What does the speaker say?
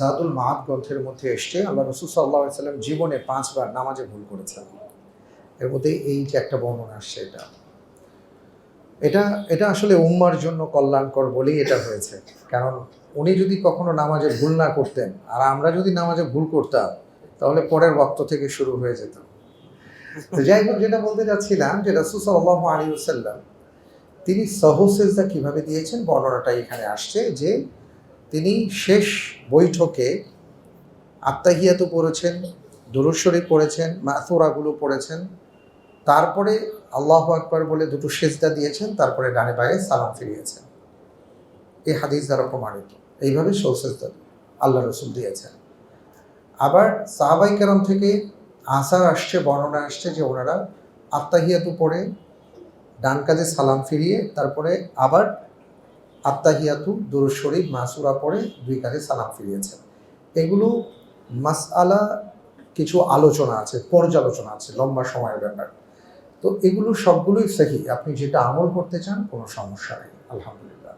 জাদুল মাহাত গ্রন্থের মধ্যে এসছে, আল্লাহ রসুল সাল্লাহ সাল্লাম জীবনে পাঁচবার নামাজে ভুল করেছেন। এর মধ্যে এই যে একটা বর্ণনা আসছে এটা। এটা এটা আসলে উম্মার জন্য কল্যাণকর বলেই এটা হয়েছে। কারণ উনি যদি কখনো নামাজে ভুল না করতেন, আর আমরা যদি নামাজে ভুল করতাম, তাহলে পরের বক্ত থেকে শুরু হয়ে যেত। যাই হোক, যেটা বলতে যাচ্ছিলাম যে রাসুল সাল্লাহ আলী সাল্লাম তিনি সহসেজদা কীভাবে দিয়েছেন বর্ণনাটা এখানে আসছে যে তিনি শেষ বৈঠকে আত্মাহিয়াত পড়েছেন দুরুশ্বরী পড়েছেন, মাথুরাগুলো পড়েছেন। তারপরে আল্লাহ আকবর বলে দুটো সেজদা দিয়েছেন, তারপরে ডানে বায়ে সালাম ফিরিয়েছেন। এই হাদিস দ্বারা প্রমাণিত। এইভাবে সৌসেজদা আল্লাহ রসুল দিয়েছেন। আবার সাহাবাই কেরাম থেকে আসার আসছে, বর্ণনা আসছে যে ওনারা আত্মাহিয়াতু পড়ে, ডান কাজে সালাম ফিরিয়ে, তারপরে আবার আত্মাহিয়াতু দুরু শরীফ, মাসুরা পড়ে দুই কাজে সালাম ফিরিয়েছেন এগুলো মাসআলা কিছু আলোচনা আছে, পর্যালোচনা আছে, লম্বা সময়ের ব্যাপার। তো এগুলো সবগুলোই সহি। আপনি যেটা আমল করতে চান, কোনো সমস্যা নেই। আলহামদুলিল্লাহ।